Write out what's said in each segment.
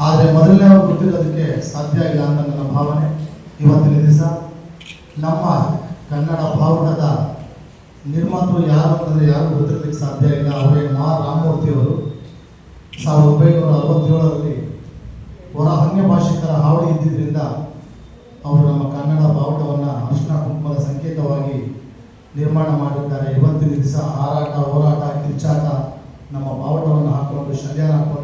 ಆದರೆ ಮೊದಲನೇ ಅವರು ಗೊತ್ತಿರೋದಕ್ಕೆ ಸಾಧ್ಯ ಇಲ್ಲ ಅಂತ ನನ್ನ ಭಾವನೆ. ಇವತ್ತಿನ ದಿವಸ ನಮ್ಮ ಕನ್ನಡ ಭಾವುಟದ ನಿರ್ಮಾತೃ ಯಾರು ಅಂತಂದರೆ ಯಾರು ಗೊತ್ತಿರೋದಕ್ಕೆ ಸಾಧ್ಯ ಇಲ್ಲ. ಅವರೇ ಮಾ. ರಾಮಮೂರ್ತಿಯವರು. ಸಾವಿರದ ಒಂಬೈನೂರ ಅರವತ್ತೇಳರಲ್ಲಿ ಹೊರ ಅನ್ಯ ಭಾಷಿಕರ ಹಾವಳಿ ಇದ್ದಿದ್ದರಿಂದ ಅವರು ನಮ್ಮ ಕನ್ನಡ ಬಾವುಟವನ್ನು ಅರ್ಶನ ಕುಂಕುಮದ ಸಂಕೇತವಾಗಿ ನಿರ್ಮಾಣ ಮಾಡಿದ್ದಾರೆ. ಇವತ್ತಿನ ದಿವಸ ಹಾರಾಟ, ಹೋರಾಟ, ಕಿರ್ಚಾಟ ನಮ್ಮ ಬಾವುಟವನ್ನು ಹಾಕೊಂಡು, ಶಲ್ಯಾನ ಅಂತಂದರೆ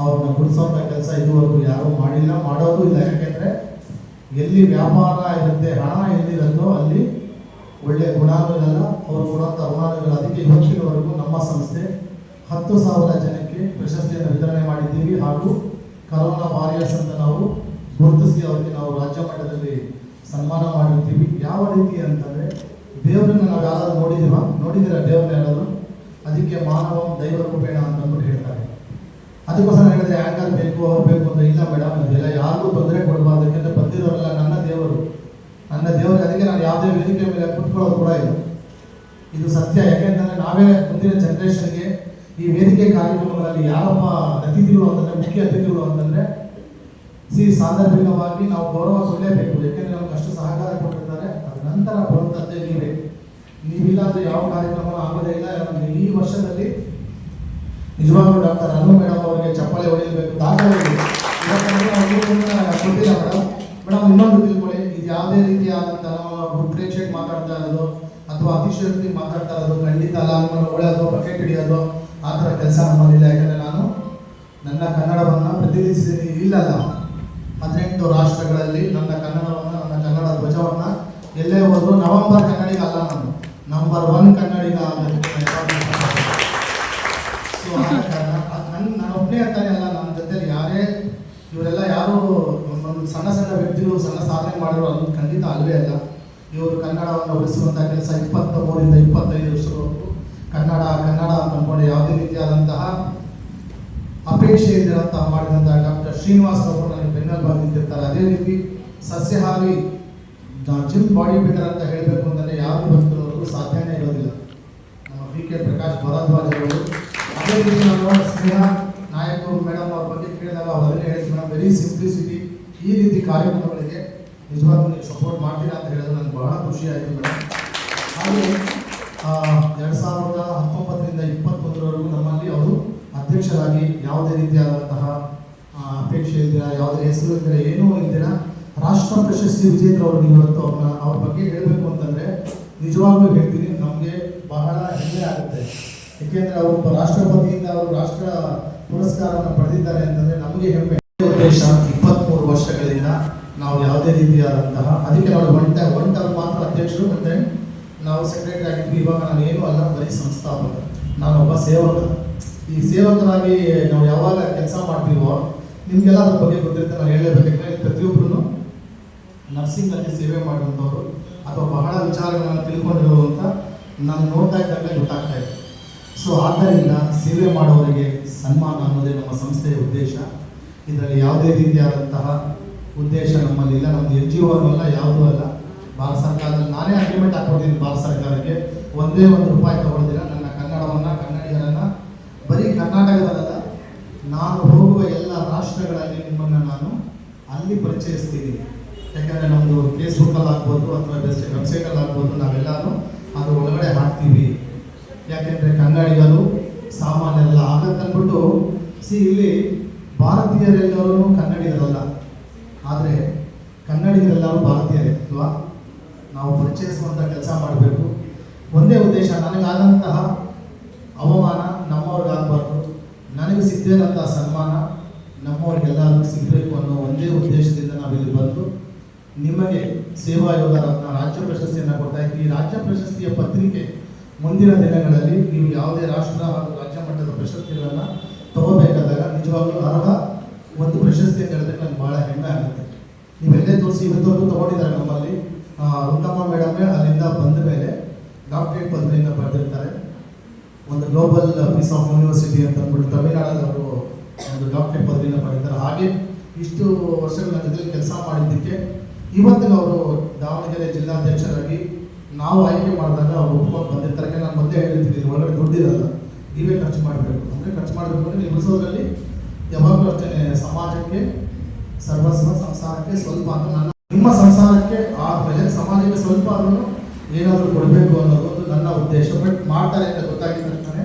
ಅವ್ರನ್ನ ಗುಡಿಸೋಂಥ ಕೆಲಸ ಇದುವರೆಗೂ ಯಾರೂ ಮಾಡಿಲ್ಲ. ಮಾಡೋದು ಇಲ್ಲ. ಯಾಕೆಂದರೆ ಎಲ್ಲಿ ವ್ಯಾಪಾರ ಇರುತ್ತೆ, ಹಣ ಎಲ್ಲಿರುತ್ತೋ ಅಲ್ಲಿ ಒಳ್ಳೆ ಗುಣಾನು ಇರಲ್ಲ ಅವರು ಕೊಡುವಂಥ ಋಣಾನುಗಳು ಅದಕ್ಕೆ ಇವತ್ತಿನವರೆಗೂ ನಮ್ಮ ಸಂಸ್ಥೆ ಹತ್ತು ಸಾವಿರ ಜನಕ್ಕೆ ಪ್ರಶಸ್ತಿಯನ್ನು ವಿತರಣೆ ಮಾಡಿದ್ದೀವಿ. ಹಾಗೂ ಕರೋನಾ ವಾರಿಯರ್ಸ್ ಅಂತ ನಾವು ಗುರುತಿಸಿ ಅವರಿಗೆ ನಾವು ರಾಜ್ಯ ಮಟ್ಟದಲ್ಲಿ ಸನ್ಮಾನ ಮಾಡಿರ್ತೀವಿ. ಯಾವ ರೀತಿ ಅಂತಂದರೆ ದೇವರನ್ನ ನಾವು ಯಾರಾದ್ರೂ ನೋಡಿದೀವ ನೋಡಿದಿರ ದೇವ್ರನ್ನ ಯಾರಾದರೂ? ಅದಕ್ಕೆ ಮಾನವ ದೈವ ರೂಪೇಣ ಅಂತ ಅಂದ್ಬಿಟ್ಟು ಹೇಳ್ತಾರೆ. ಅದಕ್ಕೋಸ್ಕರ ಹೇಳಿದ್ರೆ ಆ್ಯಂಕರ್ ಬೇಕು, ಅವ್ರು ಬೇಕು ಅಂತ, ಇಲ್ಲ ಮೇಡಮ್, ಇದೆಲ್ಲ ಯಾರಿಗೂ ತೊಂದರೆ ಕೊಡಬಾರ್ದು. ಯಾಕಂದ್ರೆ ಬಂದಿರೋರೆಲ್ಲ ನನ್ನ ದೇವರು. ನನ್ನ ದೇವರು ಅದಕ್ಕೆ ನಾನು ಯಾವುದೇ ವೇದಿಕೆ ಮೇಲೆ ಕುತ್ಕೊಳ್ಳೋದು ಕೂಡ ಇಲ್ಲ. ಇದು ಸತ್ಯ. ಯಾಕೆಂತಂದ್ರೆ ನಾವೇ ಮುಂದಿನ ಜನರೇಷನ್ಗೆ ಈ ವೇದಿಕೆ ಕಾರ್ಯಕ್ರಮಗಳಲ್ಲಿ ಯಾರಪ್ಪ ಅತಿಥಿಗಳು ಅಂತಂದ್ರೆ, ಮುಖ್ಯ ಅತಿಥಿಗಳು ಅಂತಂದ್ರೆ, ಸಿ ಸಾಂದರ್ಭಿಕವಾಗಿ ನಾವು ಗೌರವ ಕೊಡಲೇಬೇಕು. ಯಾಕೆಂದ್ರೆ ನಮ್ಗೆ ಅಷ್ಟು ಸಹಕಾರ ಕೊಟ್ಟಿರ್ತಾರೆ ನಂತರ ಬರುವಂತದ್ದೇ ನೀವೇ. ನೀವಿಲ್ಲಾಂದ್ರೆ ಯಾವ ಕಾರ್ಯಕ್ರಮ ಆಗೋದೇ ಇಲ್ಲ. ಈ ವರ್ಷದಲ್ಲಿ ನಿಜವಾಗ್ಲೂ ಡಾಕ್ಟರ್ ಅನು ಮೇಡಮ್ ಅವರಿಗೆ ಚಪ್ಪಾಳೆ ಹೊಡೆಯಬೇಕು ದಾಖಲೆ ಕೊಟ್ಟಿಲ್ಲ ಮೇಡಮ್ ಇನ್ನೊಂದು ತಿಳ್ಕೊಳ್ಳಿ. ಇದು ಯಾವುದೇ ರೀತಿಯಾದಂಥ ನಾವು ಪ್ರೇಕ್ಷಕ್ ಮಾತಾಡ್ತಾ ಇರೋದು ಅಥವಾ ಅತಿಶಯೋಕ್ತಿ ಮಾತಾಡ್ತಾ ಇರೋದು, ಖಂಡಿತ ಅಲ್ಲ ಅಂದ್ಮೇಲೆ ಒಳ್ಳೆಯೋದು ಬಕೆಟ್ ಹಿಡಿಯೋದು, ಆ ಥರ ಕೆಲಸ ನಮ್ಮಲ್ಲಿಲ್ಲ ಯಾಕಂದರೆ ನಾನು ನನ್ನ ಕನ್ನಡವನ್ನು ಪ್ರತಿನಿಧಿಸಿದ್ದೀನಿ. ಇಲ್ಲಲ್ಲ ಹದಿನೆಂಟು ರಾಷ್ಟ್ರಗಳಲ್ಲಿ ನನ್ನ ಕನ್ನಡವನ್ನು, ನನ್ನ ಕನ್ನಡ ಧ್ವಜವನ್ನು ಎಲ್ಲೇ ಹೋದ್ರು ನವಂಬರ್ ಕನ್ನಡಿಗ ಅಲ್ಲ ನಾನು. ನಂಬರ್ ಒನ್ ಕನ್ನಡಿಗ ಆಗಲಿಕ್ಕೆ ಸೊ ಅದ್ ನನ್ ಒಬ್ಬನೇ ಅಂತಾನೆ ಅಲ್ಲ ನನ್ನ ಜೊತೆಲಿ ಯಾರೇ, ಇವರೆಲ್ಲ ಯಾರು ಒಂದು ಸಣ್ಣ ಸಣ್ಣ ವ್ಯಕ್ತಿಗಳು ಸಣ್ಣ ಸಾಧನೆ ಮಾಡಿರೋ ಅದು ಖಂಡಿತ ಅಲ್ಲವೇ ಅಲ್ಲ. ಇವರು ಕನ್ನಡವನ್ನು ಉಳಿಸುವಂಥ ಕೆಲಸ ಇಪ್ಪತ್ತ ಮೂರಿಂದ ಇಪ್ಪತ್ತೈದು ವರ್ಷದವರೆಗೂ ಕನ್ನಡ ಕನ್ನಡ ಅಂದ್ಕೊಂಡು ಯಾವುದೇ ರೀತಿಯಾದಂತಹ ಅಪೇಕ್ಷೆ ಇದ್ದಿರಂತ ಮಾಡಿದಂಥ ಡಾಕ್ಟರ್ ಶ್ರೀನಿವಾಸ್ ಅವರು ನನಗೆ ಬೆನ್ನಲ್ಲಿ ನಿಂತಿರ್ತಾರೆ ಅದೇ ರೀತಿ ಸಸ್ಯಹಾರಿ ಜಿಮ್ ಬಾಡಿ ಬಿಲ್ಡರ್ ಅಂತ ಹೇಳಬೇಕು ಅಂತಂದರೆ ಯಾರು ಬಂದಿರೋದು ಸಾಧ್ಯನೇ ಇರೋದಿಲ್ಲ. ನಮ್ಮ ವಿ ಕೆ ಪ್ರಕಾಶ್ ಭರದ್ವಾಜ್ ಅವರು ರೀತಿ ನಾನು ಸ್ನೇಹ ನಾಯಕ್ ಅವರು ಮೇಡಮ್ ಅವ್ರ ಬಗ್ಗೆ ಕೇಳಿದಾಗ ಅವ್ರು ಅದನ್ನೇ ಹೇಳಿದ್ರು. ಮೇಡಮ್ ವೆರಿ ಸಿಂಪ್ಲಿಸಿಟಿ ಈ ರೀತಿ ಕಾರ್ಯಕ್ರಮಗಳಿಗೆ ನಿಜವಾಗ್ಲೂ ಸಪೋರ್ಟ್ ಮಾಡ್ತೀರಾ ಅಂತ ಹೇಳಿದ್ರೆ ನನಗೆ ಬಹಳ ಖುಷಿ ಆಯಿತು ಮೇಡಮ್ ಹಾಗೆ ಎರಡು ಸಾವಿರದ ಹತ್ತೊಂಬತ್ತರಿಂದ ಇಪ್ಪತ್ತೊಂದರವರೆಗೂ ನಮ್ಮಲ್ಲಿ ಅವರು ಅಧ್ಯಕ್ಷರಾಗಿ ಯಾವುದೇ ರೀತಿಯಾದಂತಹ ಅಪೇಕ್ಷೆ ಇದ್ದೀರಾ ಯಾವುದೇ ಹೆಸರು ಇದ್ದೀರಾ ಏನೂ ಇದ್ದೀರಾ ರಾಷ್ಟ್ರ ಪ್ರಶಸ್ತಿ ವಿಜೇತರವರು ಇವತ್ತು ಅವ್ರನ್ನ, ಅವ್ರ ಬಗ್ಗೆ ಹೇಳಬೇಕು ಅಂತಂದ್ರೆ ನಿಜವಾಗ್ಲೂ ಹೇಳ್ತೀನಿ, ನಮಗೆ ಬಹಳ ಹೆಮ್ಮೆ ಆಗುತ್ತೆ. ಏಕೆಂದ್ರೆ ಅವರು ರಾಷ್ಟ್ರಪತಿಯಿಂದ ಅವರು ರಾಷ್ಟ್ರ ಪುರಸ್ಕಾರವನ್ನು ಪಡೆದಿದ್ದಾರೆ ಅಂತಂದ್ರೆ ನಮಗೆ ಹೆಮ್ಮೆ. ಉದ್ದೇಶ ಇಪ್ಪತ್ತ್ಮೂರು ವರ್ಷಗಳಿಂದ ನಾವು ಯಾವುದೇ ರೀತಿಯಾದಂತಹ ಅದಕ್ಕೆ ನಾವು ಒನ್ ಟೈಮ್ ಒನ್ ಟರ್ಮ್ ಮಾತ್ರ ಅಧ್ಯಕ್ಷರು ಮತ್ತೆ ನಾವು ಸೆಕ್ರೆಟರಿ ಆಗಿದ್ವಿ. ಇವಾಗ ನಾನು ಏನು ಅಲ್ಲ, ಬರೀ ಸಂಸ್ಥಾಪಕ. ನಾನೊಬ್ಬ ಸೇವಕ. ಈ ಸೇವಕನಾಗಿ ನಾವು ಯಾವಾಗ ಕೆಲಸ ಮಾಡ್ತೀವೋ, ನಿಮಗೆಲ್ಲ ಅದ್ರ ಬಗ್ಗೆ ಗೊತ್ತಿರುತ್ತೆ, ನಾನು ಹೇಳಲೇಬೇಕು. ಪ್ರತಿಯೊಬ್ಬರು ನರ್ಸಿಂಗ್ ಅಲ್ಲಿ ಸೇವೆ ಮಾಡುವಂಥವ್ರು ಅಥವಾ ಬಹಳ ವಿಚಾರಗಳನ್ನು ಅಂತ ನಾನು ನೋಡ್ತಾ ಇದ್ದಾಗ ಗೊತ್ತಾಗ್ತಾ ಇದೆ. ಸೊ ಆದ್ದರಿಂದ ಸೇವೆ ಮಾಡುವವರಿಗೆ ಸನ್ಮಾನ ಅನ್ನೋದೇ ನಮ್ಮ ಸಂಸ್ಥೆಯ ಉದ್ದೇಶ. ಇದರಲ್ಲಿ ಯಾವುದೇ ರೀತಿಯಾದಂತಹ ಉದ್ದೇಶ ನಮ್ಮಲ್ಲಿ ಇಲ್ಲ. ನಮ್ಮದು ಎನ್ ಜಿ ಒ ಅಲ್ಲ ಯಾವುದೂ ಅಲ್ಲ. ಭಾರತ ಸರ್ಕಾರದಲ್ಲಿ ನಾನೇ ಅಗ್ರಿಮೆಂಟ್ ಹಾಕೊಂಡಿದ್ದೀನಿ ಭಾರತ ಸರ್ಕಾರಕ್ಕೆ. ಒಂದೇ ಒಂದು ರೂಪಾಯಿ ತಗೊಳ್ದಿರ ನನ್ನ ಕನ್ನಡವನ್ನು, ಕನ್ನಡಿಗರನ್ನು, ಬರೀ ಕರ್ನಾಟಕದಲ್ಲ ನಾನು ಹೋಗುವ ಎಲ್ಲ ರಾಷ್ಟ್ರಗಳಲ್ಲಿ ನಿಮ್ಮನ್ನು ನಾನು ಅಲ್ಲಿ ಪರಿಚಯಿಸ್ತೀನಿ. ಯಾಕಂದರೆ ನಮ್ಮದು ಫೇಸ್ಬುಕ್ಕಲ್ಲಿ ಆಗ್ಬೋದು, ಅಥವಾ ವೆಬ್ಸೈಟಲ್ಲಿ ಆಗ್ಬೋದು ನಾವೆಲ್ಲರೂ ಅದು ಒಳಗಡೆ ಹಾಕ್ತೀವಿ ಯಾಕೆಂದರೆ ಕನ್ನಡಿಗರು ಸಾಮಾನ್ಯರಲ್ಲ ಹಾಗಂತಂದ್ಬಿಟ್ಟು ಸಿ ಇಲ್ಲಿ ಭಾರತೀಯರೆಲ್ಲರೂ ಕನ್ನಡಿಗರಲ್ಲ. ಆದರೆ ಕನ್ನಡಿಗರೆಲ್ಲರೂ ಭಾರತೀಯರೇ, ಅಲ್ವಾ? ನಾವು ಪರಿಚಯಿಸುವಂಥ ಕೆಲಸ ಮಾಡಬೇಕು. ಒಂದೇ ಉದ್ದೇಶ, ನನಗಾದಂತಹ ಅವಮಾನ ನಮ್ಮವ್ರಿಗಾಗಬಾರ್ದು. ನನಗೆ ಸಿಗದಿರೋಂಥ ಸನ್ಮಾನ ನಮ್ಮವ್ರಿಗೆಲ್ಲರಿಗೂ ಸಿಗಬೇಕು ಅನ್ನೋ ಒಂದೇ ಉದ್ದೇಶದಿಂದ ನಾವಿಲ್ಲಿ ಬಂದು ನಿಮಗೆ ಸೇವಾ ಯೋಗ ರಾಜ್ಯ ಪ್ರಶಸ್ತಿಯನ್ನು ಕೊಡ್ತಾ ಇದ್ದೀವಿ. ಈ ರಾಜ್ಯ ಪ್ರಶಸ್ತಿಯ ಪತ್ರಿಕೆ ಮುಂದಿನ ದಿನಗಳಲ್ಲಿ ನೀವು ಯಾವುದೇ ರಾಷ್ಟ್ರ ಹಾಗೂ ರಾಜ್ಯ ಮಟ್ಟದ ಪ್ರಶಸ್ತಿಗಳನ್ನು ತಗೋಬೇಕಾದಾಗ ನಿಜವಾಗ್ಲೂ ಅರ್ಹ ಒಂದು ಪ್ರಶಸ್ತಿ ಅಂತ ಹೇಳಿದ್ರೆ ನನಗೆ ಭಾಳ ಹೆಮ್ಮೆ ಆಗುತ್ತೆ. ನೀವೆಲ್ಲೇ ತೋರಿಸಿ ಇವತ್ತವರೆಗೂ ತಗೊಂಡಿದ್ದಾರೆ ನಮ್ಮಲ್ಲಿ. ಉತ್ತಮ ಮೇಡಮೇ ಅಲ್ಲಿಂದ ಬಂದ ಮೇಲೆ ಡಾಕ್ಟರೇಟ್ ಪದವಿಯಿಂದ ಪಡೆದಿರ್ತಾರೆ. ಒಂದು ಗ್ಲೋಬಲ್ ಪೀಸ್ ಆಫ್ ಯೂನಿವರ್ಸಿಟಿ ಅಂತ ಅಂದ್ಬಿಟ್ಟು ತಮಿಳ್ನಾಡಲ್ಲಿ ಅವರು ಒಂದು ಡಾಕ್ಟರೇಟ್ ಪದವಿಯಿಂದ ಪಡೆದಿದ್ದಾರೆ. ಹಾಗೆ ಇಷ್ಟು ವರ್ಷಗಳ ಜೊತೆ ಕೆಲಸ ಮಾಡಿದ್ದಕ್ಕೆ ಇವತ್ತಿನ ಅವರು ದಾವಣಗೆರೆ ಜಿಲ್ಲಾಧ್ಯಕ್ಷರಾಗಿ ನಾವು ಆಯ್ಕೆ ಮಾಡಿದಾಗ ಅವರು ಒಪ್ಕೊಂಡು ಬಂದಿರ್ತಾರೆ. ನಾನು ಮತ್ತೆ ಹೇಳಿರ್ತೀನಿ ಒಳಗಡೆ ದುಡ್ಡಿರಲ್ಲ ನೀವೇ ಖರ್ಚು ಮಾಡಬೇಕು. ಅಂದರೆ ಖರ್ಚು ಮಾಡಬೇಕು ಅಂದರೆ ನೀವು ಉಳಿಸೋದ್ರಲ್ಲಿ ಯಾವಾಗಲೂ ಅಷ್ಟೇ ಸಮಾಜಕ್ಕೆ, ಸರ್ವಸ್ವ ಸಂಸಾರಕ್ಕೆ ಸ್ವಲ್ಪ ಅಂತ ನನ್ನ ನಿಮ್ಮ ಸಂಸಾರಕ್ಕೆ ಆ ಪ್ರಜೆ ಸಮಾಜಕ್ಕೆ ಸ್ವಲ್ಪ ಅದನ್ನು ಏನಾದರೂ ಕೊಡಬೇಕು ಅನ್ನೋದು ಒಂದು ನನ್ನ ಉದ್ದೇಶ. ಬಟ್ ಮಾಡ್ತಾರೆ ಅಂತ ಗೊತ್ತಾಗಿದ ತಕ್ಷಣ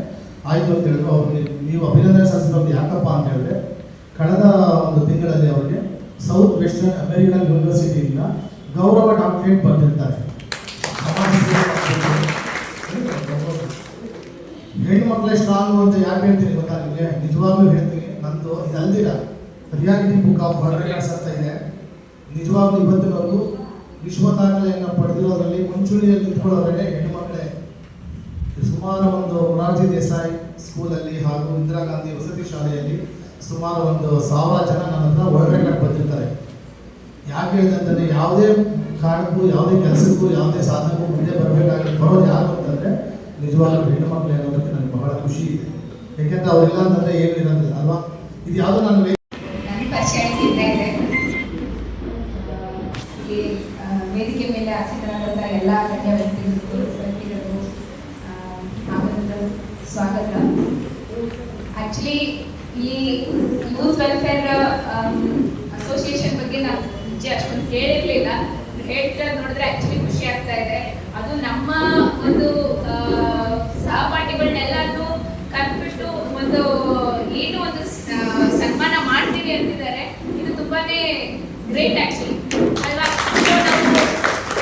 ಆಯಿತು ಅಂತ ಹೇಳಿದ್ರು ಅವ್ರಿಗೆ ನೀವು ಅಭಿನಂದನೆ ಸಲ್ಲಿಸಿರೋದು ಯಾಕಪ್ಪ ಅಂತ ಹೇಳಿದ್ರೆ, ಕಳೆದ ಒಂದು ತಿಂಗಳಲ್ಲಿ ಅವರಿಗೆ ಸೌತ್ ವೆಸ್ಟರ್ನ್ ಅಮೆರಿಕನ್ ಯೂನಿವರ್ಸಿಟಿಯಿಂದ ಗೌರವ ಡಾಕ್ಟರೇಟ್ ಬಂದಿರ್ತಾರೆ ಸಮಾಜ ಸೇವೆ ಮಾಡ್ಬೇಕು. ಹೆಣ್ಣು ಮಕ್ಕಳೇ ಸ್ಟ್ರಾಂಗು ಅಂತ ಯಾಕೆ ಹೇಳ್ತೀನಿ ಗೊತ್ತಾ ನಿಮಗೆ ನಿಜವಾಗ್ಲೂ ಹೇಳ್ತೀನಿ ನಂದು ಇದು ಅಲ್ದಿರ reality book of world records ಅಂತ ಇದೆ. ನಿಜವಾಗ್ಲೂ ಇವತ್ತಿನವರೆಗೂ ವಿಶ್ವ ದಾಖಲೆಯನ್ನು ಪಡೆದಿರೋದ್ರಲ್ಲಿ ಮುಂಚೂಣಿಯಲ್ಲಿ ನಿಂತ್ಕೊಳ್ಳೋದ್ರಲ್ಲೇ ಹೆಣ್ಣು ಮಕ್ಕಳೇ, ಸುಮಾರು ಒಂದು ಮೊರಾರ್ಜಿ ದೇಸಾಯಿ ಸ್ಕೂಲಲ್ಲಿ ಹಾಗೂ ಇಂದಿರಾ ಗಾಂಧಿ ವಸತಿ ಶಾಲೆಯಲ್ಲಿ ಸುಮಾರು ಒಂದು ಸಾವಿರ ಜನ ನನ್ನ ಹತ್ರ ವರ್ಲ್ಡ್ ರೆಕಾರ್ಡ್ ಬಂದಿರ್ತಾರೆ. ಯಾಕೆ ಹೇಳಿದಂತಂದ್ರೆ ಯಾವುದೇ ಕಾರಣಕ್ಕೂ, ಯಾವುದೇ ಕೆಲಸಕ್ಕೂ, ಯಾವುದೇ ಸಾಧನಕ್ಕೂ ಮುಂದೆ ಬರಬೇಕಾಗಿ ಬರೋದು ಯಾರು ಅಂತಂದರೆ ನಿಜವಾಗ್ಲೂ ಹೆಣ್ಣು ಮಕ್ಕಳು ಅನ್ನೋದಕ್ಕೆ ನನಗೆ ಬಹಳ ಖುಷಿ ಇದೆ. ಯಾಕೆಂದ್ರೆ ಅವರಿಲ್ಲ ಅಂತಂದರೆ ಏನು ಇರೋದಿಲ್ಲ ಅಲ್ವಾ? ಇದು ಯಾವುದೋ ನಾನು ವೇದಿಕೆ ಮೇಲೆ ಆಸೀನರಾದಂಥ ಎಲ್ಲ ಗಣ್ಯ ವ್ಯಕ್ತಿಗಳು ವ್ಯಕ್ತಿಗಳು ಸ್ವಾಗತ. ಆಕ್ಚುಲಿ ಈ ಯೂತ್ ವೆಲ್ಫೇರ್ ಅಸೋಸಿಯೇಷನ್ ಬಗ್ಗೆ ನಾನು ಮುಂಚೆ ಅಷ್ಟೊಂದು ಕೇಳಿರ್ಲಿಲ್ಲ ಹೇಳ್ತಾ ನೋಡಿದ್ರೆ ಆಕ್ಚುಲಿ ಖುಷಿ ಆಗ್ತಾ ಇದೆ. ಅದು ನಮ್ಮ ಒಂದು ಆ, ಸಹಪಾಠಿಗಳನ್ನೆಲ್ಲರನ್ನೂ ಕರ್ಬಿಟ್ಟು ಒಂದು ಏನು ಒಂದು ಸನ್ಮಾನ ಮಾಡ್ತೀವಿ ಅಂತಿದ್ದಾರೆ. ಇದು ತುಂಬಾನೇ ಗ್ರೇಟ್ ಆಕ್ಚುಲಿ ಅಲ್ವಾ So ನಾವು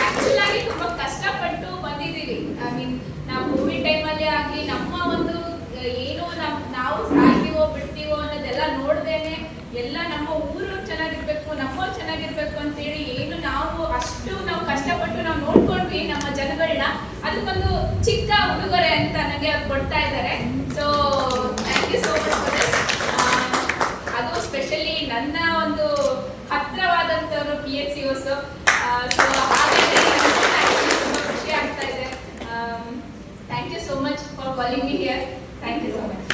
ಆಕ್ಚುಲ್ ಆಗಿ ತುಂಬಾ ಕಷ್ಟಪಟ್ಟು ಬಂದಿದ್ದೀವಿ ಐ ಮೀನ್ ನಾವು ಕೋವಿಡ್ ಟೈಮಲ್ಲಿ ಆಗಲಿ ನಮ್ಮ ಒಂದು ಆ, ಏನು ನಮ್ ನಾವು ಸಾಯ್ತೀವೋ ಬಿಡ್ತೀವೋ ಅನ್ನೋದೆಲ್ಲ ನೋಡ್ದೇನೆ ಎಲ್ಲ ನಮ್ಮ ಊರು ಚೆನ್ನಾಗಿರ್ಬೇಕು ನಮ್ಮವ್ರು ಚೆನ್ನಾಗಿರ್ಬೇಕು ಅಂತೇಳಿ ಏನು ನಾವು ಅಷ್ಟು ನಾವು ಕಷ್ಟಪಟ್ಟು ನಾವು ನೋಡ್ಕೊಂಡ್ವಿ ನಮ್ಮ ಜನಗಳನ್ನ ಅದಕ್ಕೊಂದು ಚಿಕ್ಕ ಉಡುಗೊರೆ ಅಂತ ಕೊಡ್ತಾ ಇದ್ದಾರೆ. So thank you so much for this ಅದು ಸ್ಪೆಷಲಿ ನನ್ನ ಒಂದು ಹತ್ತಿರವಾದಂಥವರು ಪಿ ಎಚ್ ಸಿ ಸೊ ಹಾಗಾಗಿ ತುಂಬ ಖುಷಿ ಆಗ್ತಾ ಇದೆ. Thank you so much for calling me here thank you so much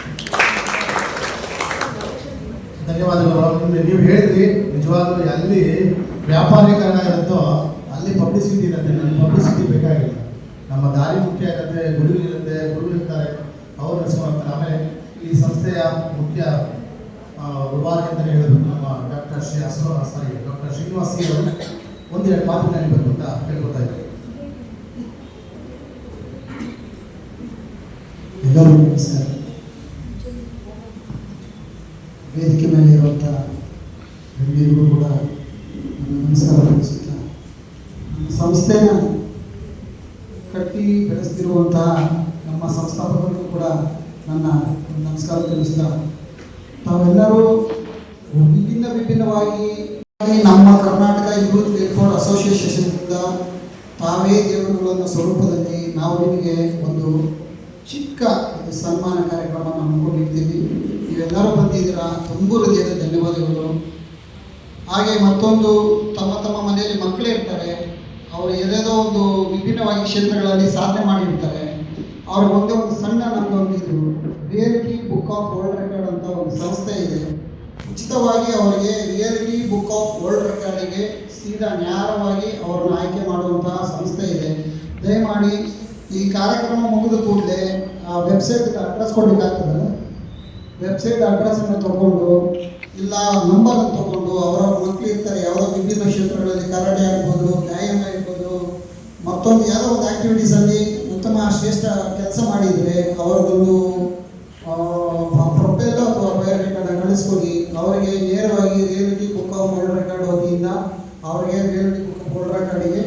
ಧನ್ಯವಾದಗಳು. ನೀವು ಹೇಳಿದ್ರಿ, ನಿಜವಾಗ್ಲೂ ಎಲ್ಲಿ ವ್ಯಾಪಾರೀಕರಣ ಇರುತ್ತೋ ಅಲ್ಲಿ ಪಬ್ಲಿಸಿಟಿ ಇರುತ್ತೆ. ನನಗೆ ಪಬ್ಲಿಸಿಟಿ ಬೇಕಾಗಿಲ್ಲ. ನಮ್ಮ ದಾರಿ ಮುಖ್ಯ ಇರುತ್ತೆ ಗುರು ಗುರುಗಳಿರ್ತಾರೆ ಅವ್ರು ನಡೆಸ್ಕೊಂಡು ಆಮೇಲೆ ಈ ಸಂಸ್ಥೆಯ ಮುಖ್ಯ ವಿಭಾಗ ಅಂತಲೇ ಹೇಳಬೇಕು ನಮ್ಮ ಡಾಕ್ಟರ್ ಶ್ರೀ ಅಸೋ ಸಾರಿ ಡಾಕ್ಟರ್ ಶ್ರೀನಿವಾಸ್ ಅವರು ಒಂದೆರಡು ಮಾತು ನೆನಬೇಕು ಅಂತ ಕೇಳ್ಕೊತಾ ಇದ್ದಾರೆ ಎಲ್ಲರೂ ವೇದಿಕೆ ಮೇಲೆ ಇರುವಂಥ ಗಣ್ಯರಿಗೂ ಕೂಡ ನಮಸ್ಕಾರ ಸಂಸ್ಥೆನ ಕಟ್ಟಿ ಬೆಳೆಸ್ತಿರುವಂತಹ ನಮ್ಮ ಸಂಸ್ಥಾಪಕರಿಗೂ ಕೂಡ ನನ್ನ ನಮಸ್ಕಾರ ತಿಳಿಸ್ತಾ ತಾವೆಲ್ಲರೂ ವಿಭಿನ್ನ ವಿಭಿನ್ನವಾಗಿ ನಮ್ಮ ಕರ್ನಾಟಕ ಯೂತ್ ವೆಲ್ಫೇರ್ ಅಸೋಸಿಯೇಷನ್ನಿಂದ ತಾವೇ ದೇವರುಗಳನ್ನು ಸ್ವರೂಪದಲ್ಲಿ ನಾವು ನಿಮಗೆ ಒಂದು ಚಿಕ್ಕ ಸನ್ಮಾನ ಕಾರ್ಯಕ್ರಮವನ್ನು ಹಮ್ಮಿಕೊಂಡಿರ್ತೀವಿ ನೀವೆಲ್ಲರೂ ಬಂದಿದ್ದೀರಾ? ತುಂಬು ಹೃದಯದ ಧನ್ಯವಾದಗಳು. ಹಾಗೆ ಮತ್ತೊಂದು ತಮ್ಮ ತಮ್ಮ ಮನೆಯಲ್ಲಿ ಮಕ್ಕಳೇ ಇರ್ತಾರೆ. ಅವರು ಏನೇನೋ ಒಂದು ವಿಭಿನ್ನವಾಗಿ ಕ್ಷೇತ್ರಗಳಲ್ಲಿ ಸಾಧನೆ ಮಾಡಿರ್ತಾರೆ. ಅವ್ರ ಮುಂದೆ ಒಂದು ಸಣ್ಣ ನಮ್ಮದೊಂದು ಇದು reality book of world record ಅಂತ ಒಂದು ಸಂಸ್ಥೆ ಇದೆ. ಉಚಿತವಾಗಿ ಅವರಿಗೆ ರಿಯಾಲಿಟಿ ಬುಕ್ ಆಫ್ ವರ್ಲ್ಡ್ ರೆಕಾರ್ಡಿಗೆ ಸೀದಾ ನ್ಯಾಯವಾಗಿ ಅವ್ರನ್ನ ಆಯ್ಕೆ ಮಾಡುವಂತಹ ಸಂಸ್ಥೆ ಇದೆ. ದಯಮಾಡಿ ಈ ಕಾರ್ಯಕ್ರಮ ಮುಗಿದ ಕೂಡಲೇ, ಆ ವೆಬ್ಸೈಟ್ ಅಡ್ರೆಸ್ ಕೊಡಬೇಕಾಗ್ತದೆ. ವೆಬ್ಸೈಟ್ ಅಡ್ರೆಸ್ಸನ್ನು ತಗೊಂಡು, ಇಲ್ಲ ನಂಬರ್ ತಗೊಂಡು, ಅವರ ಮಕ್ಕಳು ಇರ್ತಾರೆ, ಯಾವುದೋ ವಿಭಿನ್ನ ಕ್ಷೇತ್ರಗಳಲ್ಲಿ ಕರಾಟೆ ಆಗ್ಬೋದು ವ್ಯಾಯಾಮ ಇರ್ಬೋದು, ಮತ್ತೊಂದು ಯಾವುದೋ ಒಂದು ಆಕ್ಟಿವಿಟೀಸಲ್ಲಿ ಉತ್ತಮ ಶ್ರೇಷ್ಠ ಕೆಲಸ ಮಾಡಿದರೆ ಅವರದೊಂದು ಪ್ರೊಪೆಲ್ ಅಥವಾ ಬಯೋಡೇಟಾನ ಕಳಿಸ್ಕೊಡಿ ಅವರಿಗೆ ನೇರವಾಗಿ reality book of world record ವತಿಯಿಂದ ಅವರಿಗೆ ರಿಯಾಲಿಟಿ ಬುಕ್ ಆಫ್ ವರ್ಲ್ಡ್ ರೆಕಾರ್ಡಿಗೆ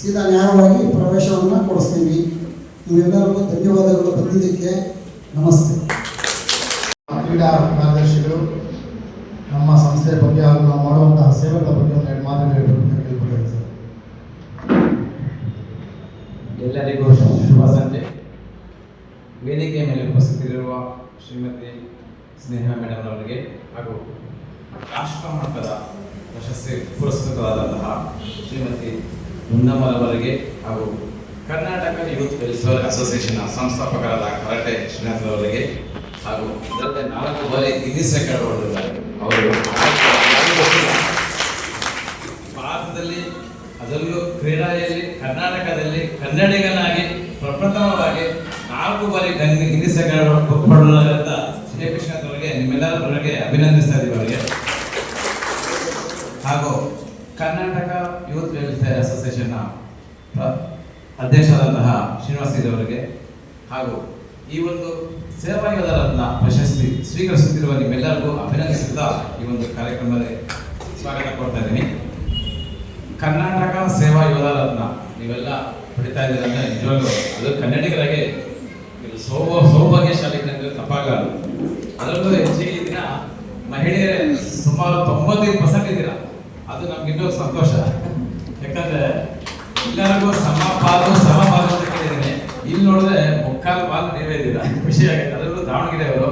ಸೀದಾ ನ್ಯಾಯವಾಗಿ ಪ್ರವೇಶವನ್ನು ಕೊಡಿಸ್ತೀವಿ. ನಿಮ್ಮೆಲ್ಲರಿಗೂ ಧನ್ಯವಾದಗಳು ಬಂದಿದ್ದಕ್ಕೆ ನಮಸ್ತೆ. ಕ್ರೀಡಾ ಕಾರ್ಯದರ್ಶಿಗಳು ನಮ್ಮ ಸಂಸ್ಥೆಯ ಬಗ್ಗೆ ಹಾಗೂ ನಾವು ಮಾಡುವಂತಹ ಸೇವೆಗಳ ಬಗ್ಗೆ ಒಂದೆರಡು ಮಾತನ್ನು ಹೇಳ್ಬೇಕು ಅಂತ ಕೇಳ್ಕೊಳ್ತೀನಿ ಸರ್ ಎಲ್ಲರಿಗೂ ಶುಭ ಸಂಜೆ ವೇದಿಕೆಯ ಮೇಲೆ ಉಪಸ್ಥಿತರಿರುವ ಶ್ರೀಮತಿ ಸ್ನೇಹ ಮೇಡಮ್ ಅವರಿಗೆ ಹಾಗೂ ರಾಷ್ಟ್ರ ಮಟ್ಟದ ಪ್ರಶಸ್ತಿ ಪುರಸ್ಕೃತರಾದಂತಹ ಶ್ರೀಮತಿ ಮುನ್ನಮ್ಮರವರಿಗೆ ಹಾಗೂ ಕರ್ನಾಟಕ ಯೂತ್ ವೆಲ್ಫೇರ್ ಅಸೋಸಿಯೇಷನ್ ಸಂಸ್ಥಾಪಕರಾದ ಕರಾಟೆ ಶ್ರೀನಾಥ್ ಅವರಿಗೆ ಹಾಗೂ ಇದರಲ್ಲಿ ನಾಲ್ಕು ಬಾರಿ ಗಿನ್ನಿಸ್ ರೆಕಾರ್ಡ್ ಅವರು ಭಾರತದಲ್ಲಿ ಅದರಲ್ಲೂ ಕ್ರೀಡೆಯಲ್ಲಿ ಕರ್ನಾಟಕದಲ್ಲಿ ಕನ್ನಡಿಗನಾಗಿ ಪ್ರಪ್ರಥಮವಾಗಿ ನಾಲ್ಕು ಬಾರಿ ಗನ್ ಗಿನ್ನಿಸ್ ಪಡೆದಂತ ಶ್ರೀ ಕೃಷ್ಣ ಅವರಿಗೆ, ನಿಮ್ಮೆಲ್ಲರ ಪರವಾಗಿ ಅಭಿನಂದಿಸ್ತಾ ಇದ್ದೀವಿ ಹಾಗೂ ಕರ್ನಾಟಕ ಯೂತ್ ವೆಲ್ಫೇರ್ ಅಸೋಸಿಯೇಷನ್ನ ಅಧ್ಯಕ್ಷರಾದಂತಹ ಶ್ರೀನಿವಾಸ ಅವರಿಗೆ ಹಾಗೂ ಈ ಒಂದು ಸೇವಾ ಯೋಧರನ್ನ ಪ್ರಶಸ್ತಿ ಸ್ವೀಕರಿಸುತ್ತಿರುವ ನಿಮ್ಮೆಲ್ಲರಿಗೂ ಅಭಿನಂದಿಸುತ್ತಾ ಈ ಒಂದು ಕಾರ್ಯಕ್ರಮದಲ್ಲಿ ಸ್ವಾಗತ ಕೊಡ್ತಾ ಇದ್ದೀನಿ. ಕರ್ನಾಟಕ ಸೇವಾ ಯೋಧ ರತ್ನ ನೀವೆಲ್ಲ ಪಡಿತಾ ಇದ್ದೀರಂದ್ರೆ ನಿಜವಾಗ್ಲೂ. ಅದು ಕನ್ನಡಿಗರಾಗೆ ಸೌಭ ಸೌಭಾಗ್ಯಶಾಲಿ ಕಂಡ್ರೆ ತಪ್ಪಾಗಲ್ಲ. ಅದರಲ್ಲೂ ಹೆಚ್ಚಿಗೆ ದಿನ ಮಹಿಳೆಯರೇ ಸುಮಾರು ತೊಂಬತ್ತೈದು ಪರ್ಸೆಂಟ್ ಇದ್ದೀರಾ? ಅದು ನಮ್ಗೆ ಇನ್ನೂ ಸಂತೋಷ. ಯಾಕಂದ್ರೆ ಎಲ್ಲರಿಗೂ ಸಮ ಪಾಲು ಸಮ ಪಾಲು ಅಂತ ಕೇಳಿದ್ದೀನಿ. ಇಲ್ಲಿ ನೋಡಿದ್ರೆ ಮುಕ್ಕಾಲು ಪಾಲು ನೀವೇ ಇದ್ದೀರಾ. ಖುಷಿಯಾಗಿದೆ ಅದರಲ್ಲೂ ದಾವಣಗೆರೆಯವರು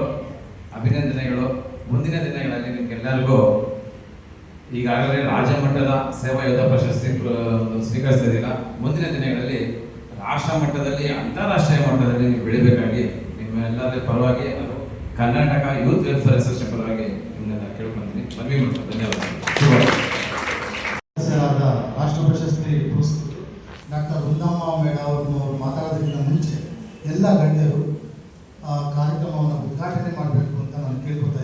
ಅಭಿನಂದನೆಗಳು. ಮುಂದಿನ ದಿನಗಳಲ್ಲಿ ನಿಮ್ಗೆಲ್ಲರಿಗೂ ಈಗಾಗಲೇ ರಾಜ್ಯ ಮಟ್ಟದ ಸೇವಾ ಯೋಧ ಪ್ರಶಸ್ತಿ ಸ್ವೀಕರಿಸಿದ್ದೀರಾ ಮುಂದಿನ ದಿನಗಳಲ್ಲಿ ರಾಷ್ಟ್ರ ಮಟ್ಟದಲ್ಲಿ, ಅಂತಾರಾಷ್ಟ್ರೀಯ ಮಟ್ಟದಲ್ಲಿ ನೀವು ಬೆಳಿಬೇಕಾಗಿ ನಿಮ್ಮೆಲ್ಲರ ಪರವಾಗಿ ಕರ್ನಾಟಕ ಯೂತ್ ವೆಲ್ಫೇರ್ ಅಸೋಸಿಯೇಷನ್ ಪರವಾಗಿ ನಿಮ್ಮನ್ನೆಲ್ಲ ಕೇಳ್ಕೊಂತೀನಿ. ಮನವಿ ಮಾಡ್ತಾರೆ ಧನ್ಯವಾದ ರಾಷ್ಟ್ರ ಪ್ರಶಸ್ತಿ ಡಾಕ್ಟರ್ ವೃಂದಮ್ಮ ಮೇಡ ಅವ್ರನ್ನು ಅವರು ಮಾತಾಡೋದಕ್ಕಿಂತ ಮುಂಚೆ ಎಲ್ಲ ಗಣ್ಯರು ಆ ಕಾರ್ಯಕ್ರಮವನ್ನು ಉದ್ಘಾಟನೆ ಮಾಡಬೇಕು ಅಂತ ನಾನು ಕೇಳ್ಕೊತಾ